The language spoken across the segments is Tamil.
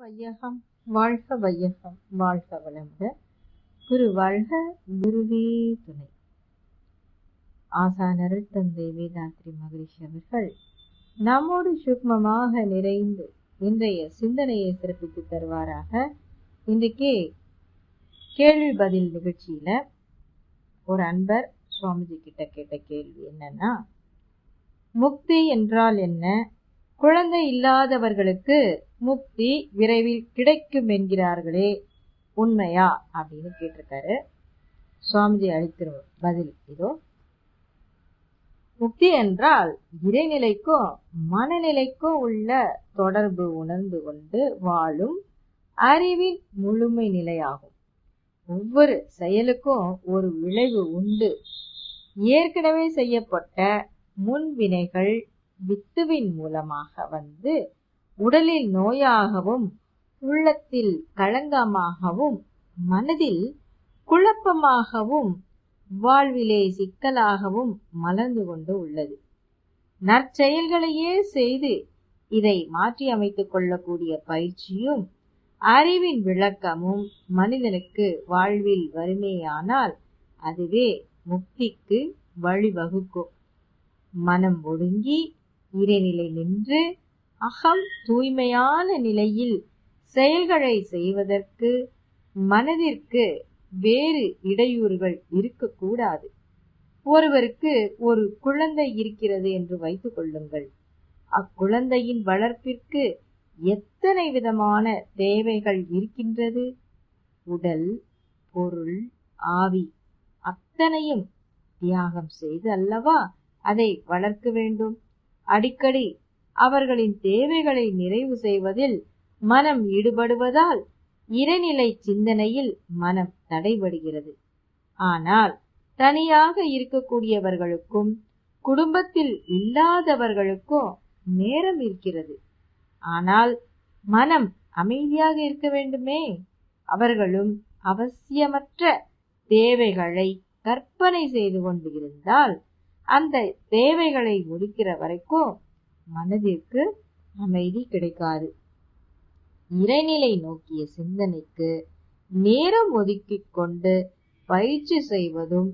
வையகம் வாழ்க வையகம் வாழ்க வளமுக. குரு வாழ்க குருவே துணை. ஆசானருள் தந்தை வேதாத்ரி மகரிஷி அவர்கள் நம்மோடு சூக்மமாக நிறைந்து இன்றைய சிந்தனையை சிறப்பித்து தருவாராக. இன்றைக்கு கேள்வி பதில் நிகழ்ச்சியில ஒரு அன்பர் சுவாமிஜி கிட்ட கேட்ட கேள்வி என்னன்னா முக்தி என்றால் என்ன? குழந்தை இல்லாதவர்களுக்கு முக்தி விரைவில் கிடைக்கும் என்கிறார்களே உண்மையா? அப்படின்னு கேட்டிருக்காரு. சுவாமிஜி அளித்திரும் பதில் இதோ. முக்தி என்றால் இறைநிலைக்கும் மனநிலைக்கும் உள்ள தொடர்பு உணர்ந்து கொண்டு வாழும் அறிவின் முழுமை நிலையாகும். ஒவ்வொரு செயலுக்கும் ஒரு விளைவு உண்டு. ஏற்கனவே செய்யப்பட்ட முன்வினைகள் வித்துவின் மூலமாக வந்து உடலில் நோயாகவும் உள்ளத்தில் களங்கமாகவும் மனதில் குழப்பமாகவும் வாழ்விலே சிக்கலாகவும் மலர்ந்து கொண்டு உள்ளது. நற்செயல்களையே செய்து இதை மாற்றி அமைத்துக் கொள்ளக்கூடிய பயிற்சியும் அறிவின் விளக்கமும் மனிதனுக்கு வாழ்வில் வறுமையானால் அதுவே முக்திக்கு வழிவகுக்கும். மனம் ஒடுங்கி இறைநிலை நின்று அகம் தூய்மையான நிலையில் செயல்களை செய்வதற்கு மனதிற்கு வேறு இடையூறுகள் இருக்கக்கூடாது. ஒருவருக்கு ஒரு குழந்தை இருக்கிறது என்று வைத்துக் கொள்ளுங்கள். அக்குழந்தையின் வளர்ப்பிற்கு எத்தனை விதமான தேவைகள் இருக்கின்றது? உடல் பொருள் ஆவி அத்தனையும் தியாகம் செய்து அல்லவா அதை வளர்க்க வேண்டும்? அடிக்கடி அவர்களின் தேவைகளை நிறைவு செய்வதில் மனம் ஈடுபடுவதால் இறைநிலை சிந்தனையில் மனம் தடைபடுகிறது. ஆனால் தனியாக இருக்கக்கூடியவர்களுக்கும் குடும்பத்தில் இல்லாதவர்களுக்கும் நேரம் இருக்கிறது. ஆனால் மனம் அமைதியாக இருக்க வேண்டுமே? அவர்களும் அவசியமற்ற தேவைகளை கற்பனை செய்து கொண்டு இருந்தால் அந்த தேவைகளை முடிக்கிற வரைக்கும் மனதிற்கு அமைதி கிடைக்காது. இறைநிலை நோக்கிய சிந்தனைக்கு நேரம் ஒதுக்கிக் கொண்டு பயிற்சி செய்வதும்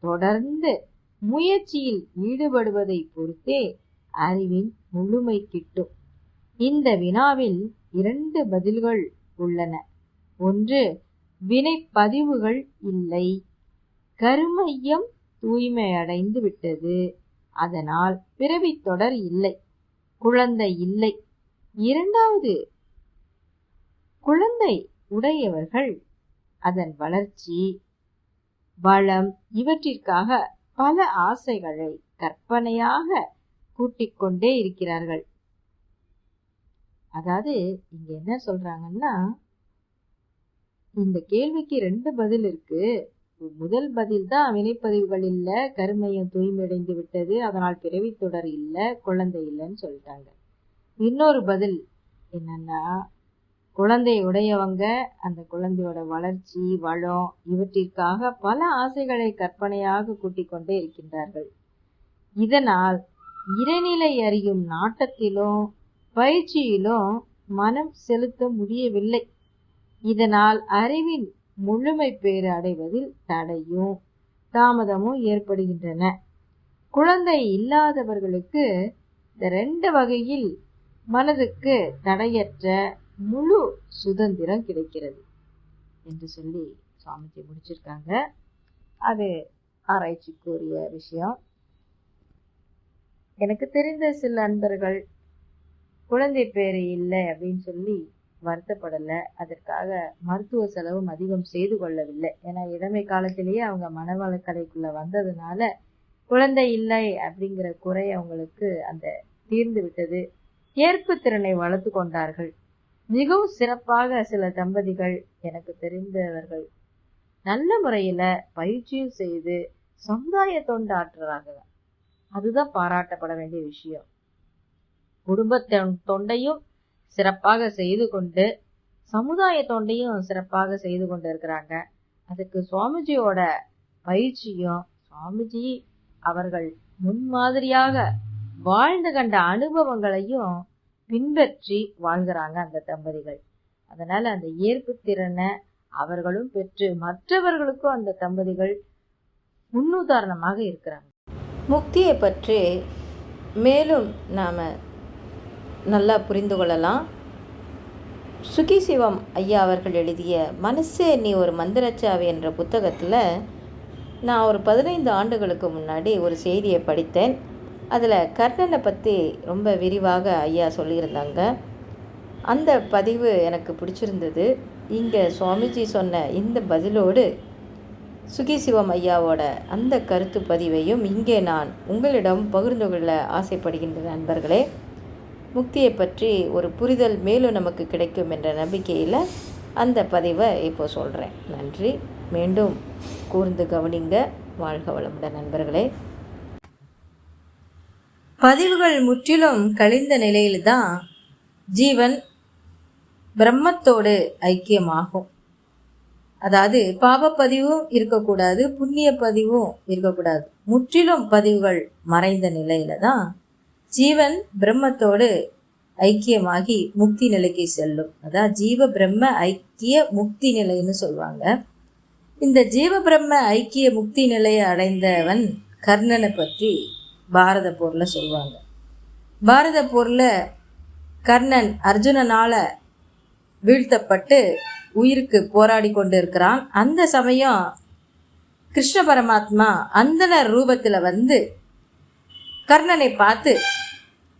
தொடர்ந்து முயற்சியில் ஈடுபடுவதை பொறுத்தே அறிவின் முழுமை கிட்டும். இந்த வினாவில் இரண்டு பதில்கள் உள்ளன. ஒன்று வினைப்பதிவுகள் இல்லை. கருமையம் தூய்மையடைந்து விட்டது. அதனால் பிறவி தொடர் இல்லை. குழந்தை இல்லை. இரண்டாவது குழந்தை உடையவர்கள் அதன் வளர்ச்சி வளம் இவற்றிற்காக பல ஆசைகளை கற்பனையாக கூட்டிக்கொண்டே இருக்கிறார்கள். அதாவது இங்க என்ன சொல்றாங்கன்னா இந்த கேள்விக்கு ரெண்டு பதில் இருக்கு. முதல் பதில் தான் வினைப்பதிவுகள் இல்ல கருமையம் தூய்மையடைந்து விட்டது அதனால் பிறவி தொடர் இல்ல குழந்தை இல்லைன்னு சொல்லிட்டாங்க. இன்னொரு பதில் என்னன்னா குழந்தை உடையவங்க அந்த குழந்தையோட வளர்ச்சி வளம் இவற்றிற்காக பல ஆசைகளை கற்பனையாக கூட்டிக் கொண்டே இருக்கின்றார்கள். இதனால் இறைநிலை அறியும் நாட்டத்திலும் பயிற்சியிலும் மனம் செலுத்த முடியவில்லை. இதனால் அறிவின் முழுமை பேறு அடைவதில் தடையும் தாமதமும் ஏற்படுகின்றன. குழந்தை இல்லாதவர்களுக்கு இந்த ரெண்டு வகையில் மனதுக்கு தடையற்ற முழு சுதந்திரம் கிடைக்கிறது என்று சொல்லி சுவாமிஜி முடிச்சிருக்காங்க. அது ஆராய்ச்சிக்குரிய விஷயம். எனக்கு தெரிந்த சில நண்பர்கள் குழந்தை பேரு இல்லை அப்படின்னு சொல்லி வருத்தப்படலை. அதற்காக மருத்துவ செலவும் அதிகம் செய்து கொள்ளவில்லை. ஏன்னா இளமை காலத்திலேயே அவங்க மனவளக்கலைக்குள்ள வந்ததுனால குழந்தை இல்லை அப்படிங்கிற குறை அவங்களுக்கு அந்த தீர்ந்து விட்டது. ஏற்பு திறனை வளர்த்து கொண்டார்கள். மிகவும் சிறப்பாக சில தம்பதிகள் எனக்கு தெரிந்தவர்கள் நல்ல முறையில பயிற்சியும் செய்து சமுதாய தொண்டு ஆற்றுறாங்க அதுதான் பாராட்டப்பட வேண்டிய விஷயம். குடும்ப தொண்டையும் சிறப்பாக செய்து கொண்டு சமுதாய தொண்டையும் சிறப்பாக செய்து கொண்டு இருக்கிறாங்க அதுக்கு சுவாமிஜியோட பயிற்சியும் சுவாமிஜி அவர்கள் முன்மாதிரியாக வாழ்ந்து கண்ட அனுபவங்களையும் பின்பற்றி வாழ்கிறாங்க அந்த தம்பதிகள். அதனால அந்த ஏற்பு திறனை அவர்களும் பெற்று மற்றவர்களுக்கும் அந்த தம்பதிகள் முன்னுதாரணமாக இருக்கிறாங்க. முக்தியை பற்றி மேலும் நாம் நல்லா புரிந்து கொள்ளலாம். சுகி சிவம் ஐயா அவர்கள் எழுதிய மனசே நீ ஒரு மந்திரச்சாவி என்ற புத்தகத்தில் நான் ஒரு பதினைந்து ஆண்டுகளுக்கு முன்னாடி ஒரு செய்தியை படித்தேன். அதில் கர்ணனை பற்றி ரொம்ப விரிவாக ஐயா சொல்லியிருந்தாங்க. அந்த பதிவு எனக்கு பிடிச்சிருந்தது. இங்கே சுவாமிஜி சொன்ன இந்த பதிலோடு சுகி சிவம் ஐயாவோட அந்த கருத்து பதிவையும் இங்கே நான் உங்களிடம் பகிர்ந்து கொள்ள ஆசைப்படுகின்ற நண்பர்களே. முக்தியை பற்றி ஒரு புரிதல் மேலும் நமக்கு கிடைக்கும் என்ற நம்பிக்கையில் அந்த பதிவை இப்போ சொல்கிறேன் நன்றி. மீண்டும் கூர்ந்து கவனிங்க. வாழ்க வளமுடன் நண்பர்களே. பதிவுகள் முற்றிலும் கழிந்த நிலையில்தான் ஜீவன் பிரம்மத்தோடு ஐக்கியமாகும். அதாவது பாவப்பதிவும் இருக்கக்கூடாது புண்ணிய பதிவும் இருக்கக்கூடாது. முற்றிலும் பதிவுகள் மறைந்த நிலையில தான் ஜீவன் பிரம்மத்தோடு ஐக்கியமாகி முக்தி நிலைக்கு செல்லும். அதான் ஜீவ பிரம்ம ஐக்கிய முக்தி நிலைன்னு சொல்லுவாங்க இந்த ஜீவ பிரம்ம ஐக்கிய முக்தி நிலையை அடைந்தவன் கர்ணனை பற்றி பாரத போரில் சொல்லுவாங்க பாரத போரில் கர்ணன் அர்ஜுனனால் வீழ்த்தப்பட்டு உயிருக்கு போராடி கொண்டு இருக்கிறான் அந்த சமயம் கிருஷ்ண பரமாத்மா அந்தனர் ரூபத்தில் வந்து கர்ணனை பார்த்து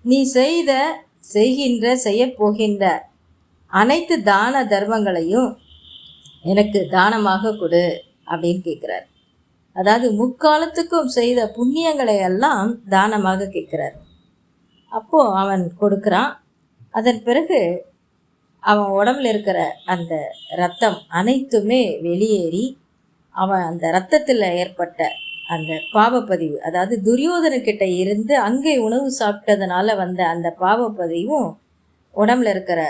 நீ செய்த செய்கின்ற செய்யப்போகின்ற அனைத்து தான தர்மங்களையும் எனக்கு தானமாக கொடு அப்படின்னு கேட்குறார். அதாவது முக்காலத்துக்கும் செய்த புண்ணியங்களை எல்லாம் தானமாக கேட்குறார். அப்போ அவன் கொடுக்குறான். அதன் பிறகு அவன் உடம்புல இருக்கிற அந்த ரத்தம் அனைத்துமே வெளியேறி அவன் அந்த ரத்தத்தில் ஏற்பட்ட அந்த பாவப்பதிவு அதாவது துரியோதனக்கிட்ட இருந்து அங்கே உணவு சாப்பிட்டதுனால வந்த அந்த பாவப்பதிவும் உடம்புல இருக்கிற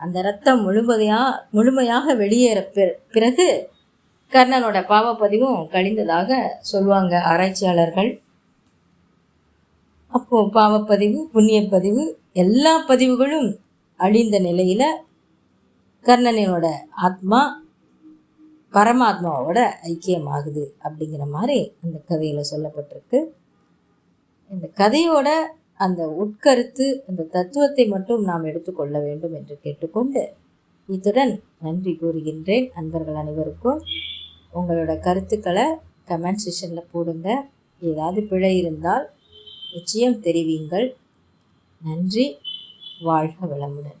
அந்த ரத்தம் முழுமையாக முழுமையாக வெளியேற பிறகு கர்ணனோட பாவப்பதிவும் கழிந்ததாக சொல்லுவாங்க ஆராய்ச்சியாளர்கள். அப்போ பாவப்பதிவு புண்ணியப்பதிவு எல்லா பதிவுகளும் அழிந்த நிலையில் கர்ணனோட ஆத்மா பரமாத்மாவோட ஐக்கியமாகுது அப்படிங்கிற மாதிரி அந்த கதையில் சொல்லப்பட்டிருக்கு. இந்த கதையோட அந்த உட்கருத்து அந்த தத்துவத்தை மட்டும் நாம் எடுத்துக்கொள்ள வேண்டும் என்று கேட்டுக்கொண்டு இத்துடன் நன்றி கூறுகின்றேன். அன்பர்கள் அனைவருக்கும் உங்களோட கருத்துக்களை கமெண்ட் செஷனில் போடுங்க. ஏதாவது பிழை இருந்தால் நிச்சயம் தெரிவிங்கள் நன்றி. வாழ்க வளமுடன்.